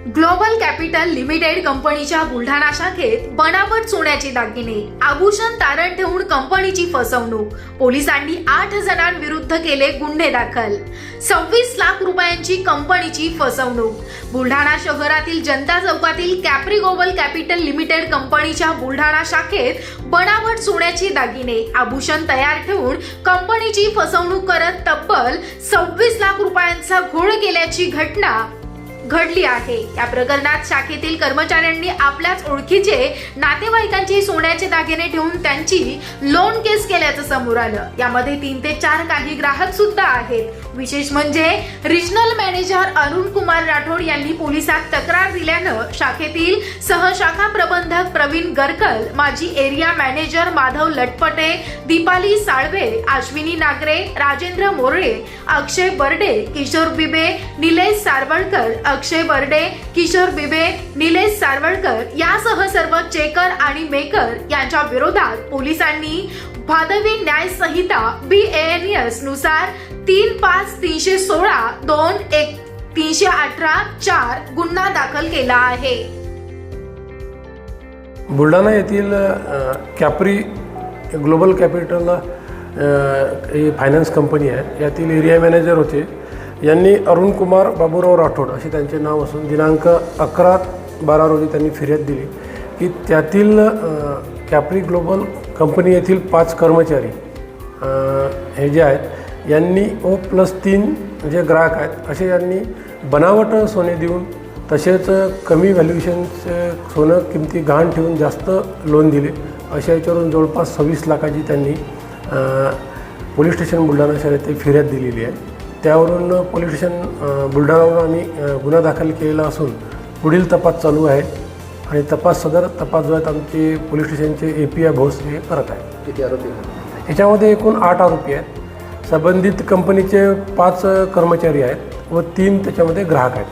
Global Capital Limited कंपनीच्या बुलढाणा शाखेत बनावट सोन्याचे दागिने आभूषण तारण ठेवून कंपनीची फसवणूक. पोलिसांनी आठ जणांविरुद्ध केले गुन्हे दाखल. सव्वीस लाख रुपयांची कंपनीची फसवणूक. बुलढाणा शहरातील जनता चौकातील कॅप्री ग्लोबल कॅपिटल लिमिटेड कंपनीच्या बुलढाणा शाखेत बनावट सोन्याचे दागिने आभूषण तयार ठेवून कंपनीची फसवणूक करत तब्बल सव्वीस लाख रुपयांचा घोळ केल्याची घटना घडली आहे. या प्रकरणात शाखेतील कर्मचाऱ्यांनी आपल्याच ओळखीचे नातेवाईकांचे सोन्याचे दागिने ठेवून त्यांची लोन केस केल्याचं समोर आलं. यामध्ये तीन ते चार काही ग्राहक सुद्धा आहेत. विशेष म्हणजे रिजनल मॅनेजर अरुण कुमार राठोड यांनी पोलिसात तक्रार दिल्यानं शाखेतील सहशाखा प्रबंधक प्रवीण गरकल माजी एरिया मॅनेजर माधव लटपटे दीपाली साळवे अश्विनी नागरे राजेंद्र मोरळे अक्षय बर्डे किशोर बिबे निलेश सारवळकर अक्षय बर्डे किशोर बिबे निलेश सारवळकर यासह सर्व चेकर आणि मेकर यांच्या विरोधात पोलिसांनी भादवी न्याय संहिता बी एन एसनुसार तीन पाच तीनशे सोळा दोन एक तीनशे अठरा चार गुन्हा दाखल केला आहे. बुलढाणा येथील कॅप्री ग्लोबल कॅपिटल ही फायनान्स कंपनी आहे. यातील एरिया मॅनेजर होते यांनी अरुणकुमार बाबूराव राठोड असे त्यांचे नाव असून दिनांक अकरा बारा रोजी त्यांनी फिर्याद दिली. की त्यातील कॅप्री ग्लोबल कंपनी येथील पाच कर्मचारी हे जे आहेत यांनी ओ प्लस तीन जे ग्राहक आहेत असे यांनी बनावट सोने देऊन तसेच कमी व्हॅल्युएशनचे सोनं किमती गहाण ठेवून जास्त लोन दिले. अशा याच्यावरून जवळपास सव्वीस लाखाची त्यांनी पोलीस स्टेशन बुलढाणा शहर येथे फिर्याद दिलेली आहे. त्यावरून पोलीस स्टेशन अ, बुलढाणावरून आम्ही गुन्हा दाखल केलेला असून पुढील तपास चालू आहे आणि तपास सदर तपास जो आहेत आमचे पोलीस स्टेशनचे ए पी आय भोस हे करत आहे. किती आरोपी आहेत? याच्यामध्ये एकूण आठ आरोपी आहेत. संबंधित कंपनीचे पाच कर्मचारी आहेत व तीन त्याच्यामध्ये ग्राहक आहेत.